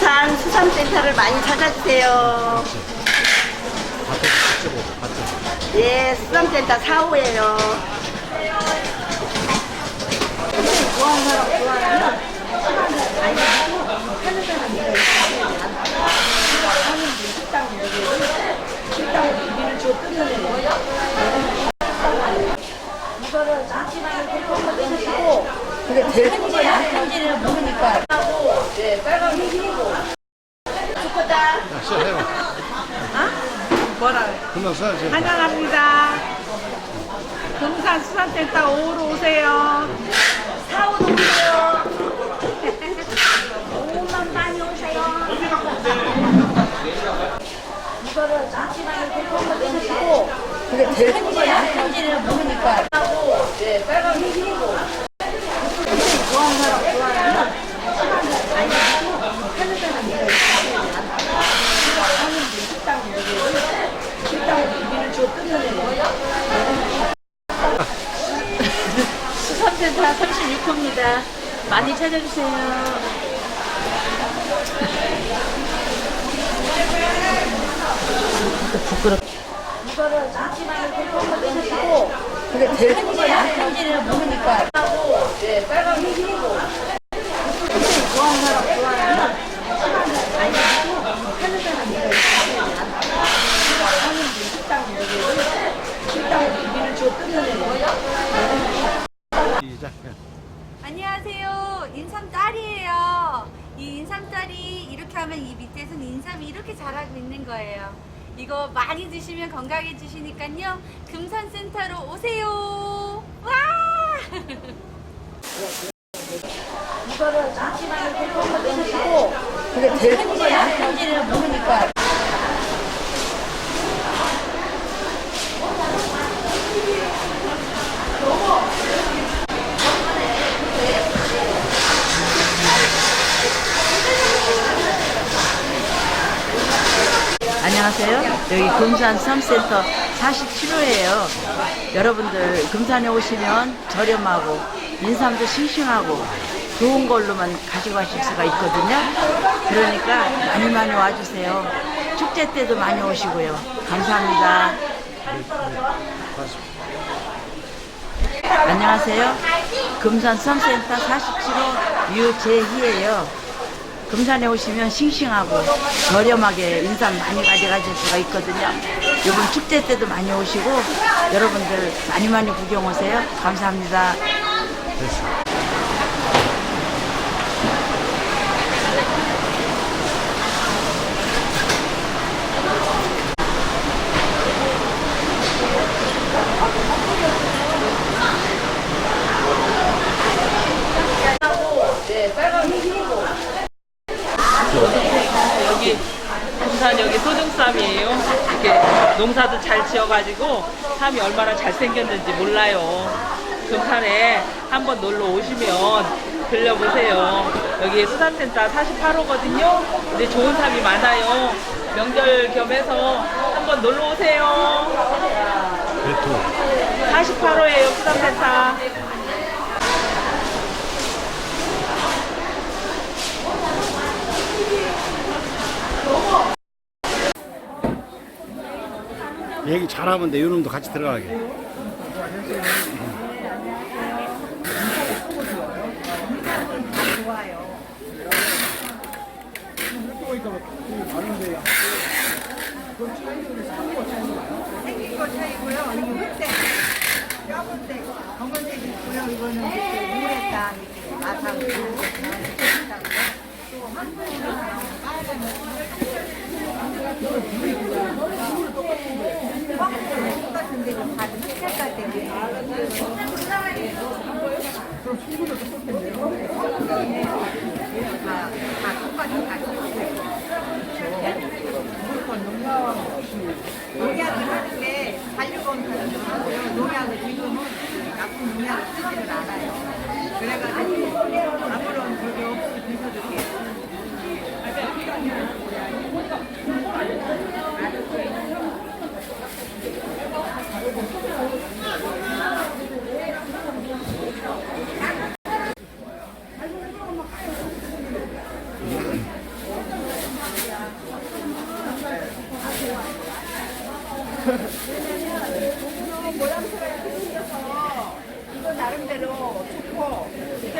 금산 수산센터를 많이 찾아주세요. 예, 수산센터 4호예요. 그게 제일 편지를 모르니까 시작해요. 뭐라 금방 써야지. 환영합니다. 금산 수산센터 5호로 오세요. 4호도 오세요 5호만 많이 오세요 이거를 잠시만 이렇게 kom고 내시고 그게 제일 편지를 모르니까 수산센터 36호입니다. 많이 찾아주세요. 이거를 잠시만 kom고 내시고 그게 제일 편지를 모르니까 시작. 안녕하세요. 인삼 딸이에요. 이 인삼 딸이 이렇게 하면 이 밑에서는 인삼이 이렇게 자라고 있는 거예요. 이거 많이 드시면 건강해지시니까요. 금산센터로 오세요. 와! 이거를 잠시만 이렇게 kom고 내시고 그게 제일 편지를 모르니까 안녕하세요. 여기 금산 섬센터 47호예요. 여러분들 금산에 오시면 저렴하고 인삼도 싱싱하고 좋은 걸로만 가져가실 수가 있거든요. 그러니까 많이 많이 와주세요. 축제 때도 많이 오시고요. 감사합니다. 안녕하세요. 금산 섬센터 47호 유재희예요. 금산에 오시면 싱싱하고 저렴하게 인삼 많이 가져가실 수가 있거든요. 이번 축제 때도 많이 오시고 여러분들 많이 많이 구경 오세요. 감사합니다. 여기 금산 여기 소중쌈이에요. 이렇게 농사도 잘 지어가지고 쌈이 얼마나 잘 생겼는지 몰라요. 금산에 한번 놀러 오시면 들려보세요. 여기 수산센터 48호거든요. 근데 좋은 쌈이 많아요. 명절 겸해서 한번 놀러 오세요. 배투. 48호예요, 수산센터. 얘기 잘하면 돼. 이놈도 같이 들어가게. 생긴 거 차이고요. 이거. 이거는 마상 똑같이 다 농약을 하는 게 반려견 가지고 농약을 지금은 나쁜 농약을 쓰지를 않아요. 그래가지고 아무런 그게 없이 드셔줄게요.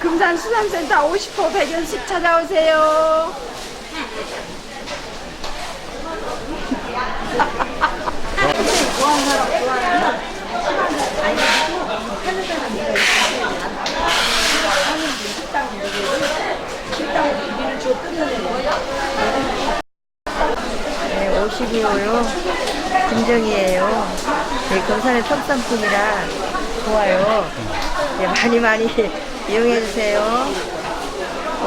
금산 수산센터 50호 100연씩 찾아오세요. 네, 52호요. 김정이에요. 네, 금산의 특산품이라 좋아요. 네, 많이 많이 이용해 주세요.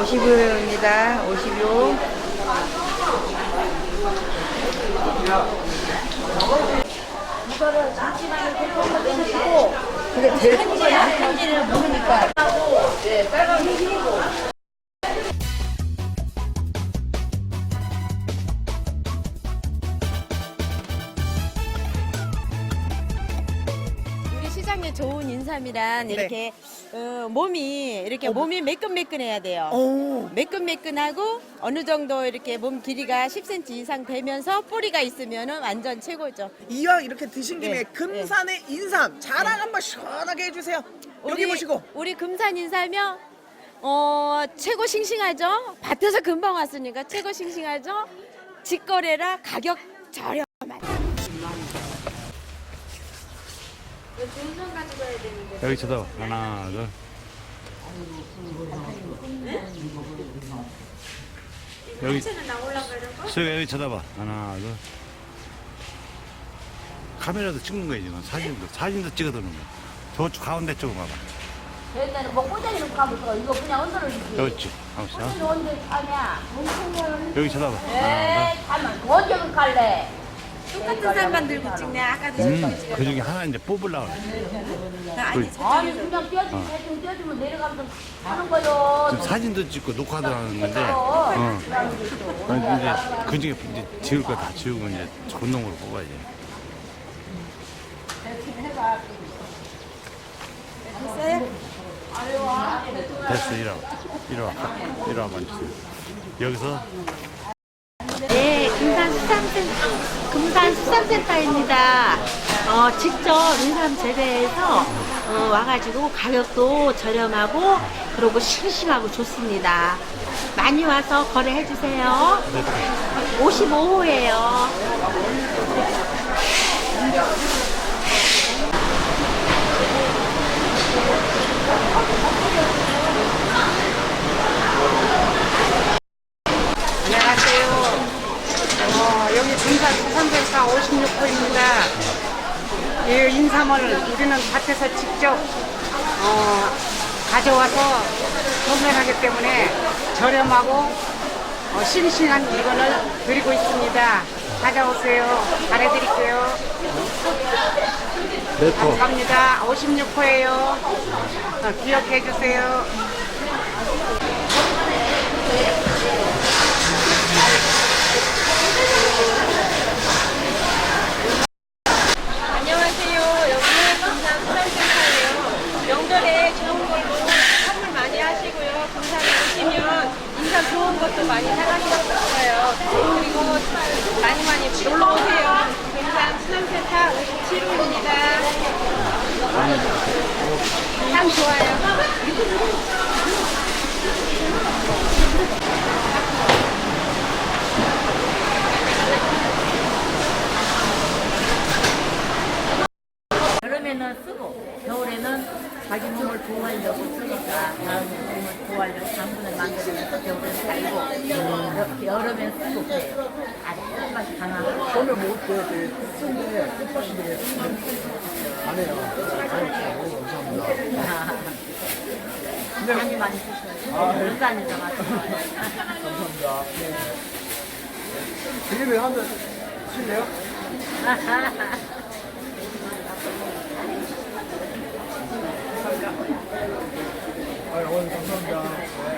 52호입니다. 52호. 이거를 잠시만요. 그게 제일 큰 거야. 편지를 모르니까. 우리 시장에 좋은 인삼이란 이렇게 어, 몸이 이렇게 몸이 매끈매끈해야 돼요. 매끈매끈하고 어느 정도 이렇게 몸 길이가 10cm 이상 되면서 뿌리가 있으면 완전 최고죠. 이왕 이렇게 드신 김에 네, 금산의 인삼 자랑 한번 시원하게 해주세요. 여기 보시고 우리 금산 인삼이요. 어 최고 싱싱하죠. 밭에서 금방 왔으니까 최고 싱싱하죠. 직거래라 가격 저렴. 여기 쳐다봐. 하나, 둘. 여기 수영 여기 쳐다봐. 하나, 둘. 카메라도 찍는 거야 지금 사진도 사진도 찍어두는 거야. 저쪽 가운데 쪽으로 가봐. 옛날에 뭐 꼬다리 놓고 하면서 이거 그냥 언더를 주지. 그렇지. 하냐? 여기 쳐다봐. 하나, 에이, 가만. 언제 갈래? 똑같은 쌈만 들고 찍네. 아까도 둘. 음, 그 중에 하나 이제 뽑으려고 그래. 그, 아니 그냥 뛰어주면 대충 뛰어주면 내려가면서 하는 거요. 지금 사진도 찍고 녹화도 하는 건데, 어. 근데 이제 그 중에 이제 지울 거 다 지우고 이제 전동으로 뽑아야지. 됐어, 이리 와. 이리 와. 이리 와봐 주세요. 여기서 13, 금산 수산센터입니다. 어, 직접 인삼 재배해서 어, 와가지고 가격도 저렴하고 그리고 싱싱하고 좋습니다. 많이 와서 거래해주세요. 55호예요. 수산센터 56호입니다. 이 인삼을 우리는 밭에서 직접 어, 가져와서 판매하기 때문에 저렴하고 어, 싱싱한 물건을 드리고 있습니다. 찾아오세요. 잘해드릴게요. 감사합니다. 56호예요. 어, 기억해 주세요. 안녕하세요. 여기는 금산 수산센터예요. 명절에 좋은 걸로 선물 많이 하시고요. 금산에 오시면 인삼 좋은 것도 많이 사가시겠어요. 그리고 많이 많이 놀러 오세요. 금산 수산센터 57호입니다. 참 좋아요. 여름에는 쓰고 겨울에는 자기 몸을 보호하려고 쓰니까 몸을 보호하려고 당분을 만들면서 겨울에는 달고 여- 여름엔 쓰고 그래요. 아주 끝맛이 강하고 오늘 뭐 어때? 쓴데 꽃밭이 되게 안 해요. 많이 많이 쓰셔요. 물산에서 가서 감사합니다. 그림에 한번 칠래요? 아, 오늘 감사합니다.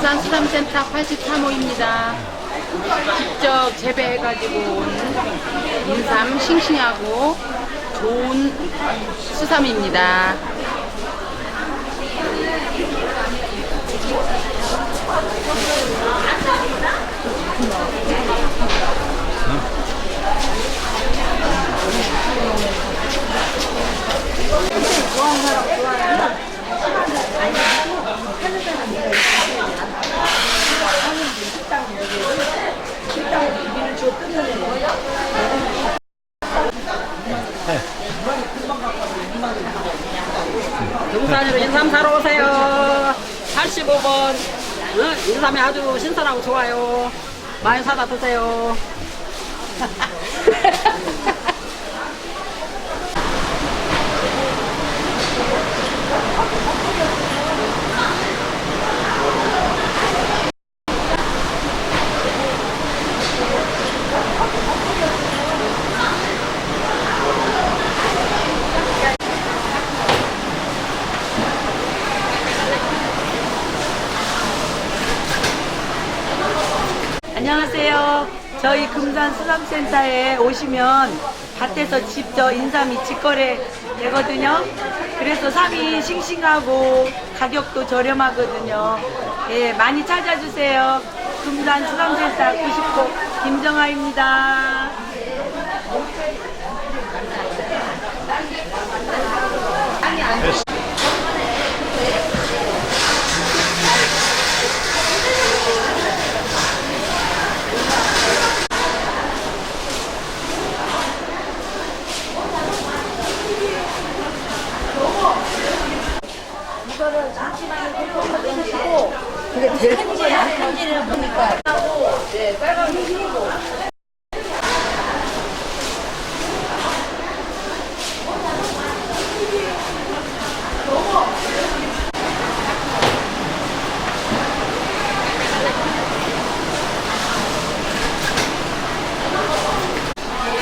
부산 수산센터 83호입니다. 직접 재배해가지고 온 인삼 싱싱하고 좋은 수삼입니다. 등산으로 인삼 사러 오세요. 85번. 인삼이 아주 신선하고 좋아요. 많이 사다 드세요. 안녕하세요. 저희 금산 수산센터에 오시면 밭에서 직접 인삼이 직거래 되거든요. 그래서 삼이 싱싱하고 가격도 저렴하거든요. 예, 많이 찾아주세요. 금산 수산센터 90호 김정아입니다.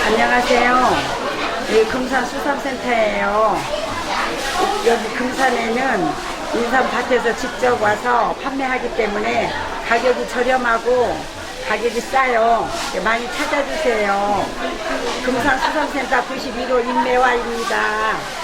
안녕하세요. 네, 금산 수산센터예요. 여기 금산에는 인삼 밭에서 직접 와서 판매하기 때문에 가격이 저렴하고 가격이 싸요. 네, 많이 찾아주세요. 금산 수산센터 91호 임매화입니다.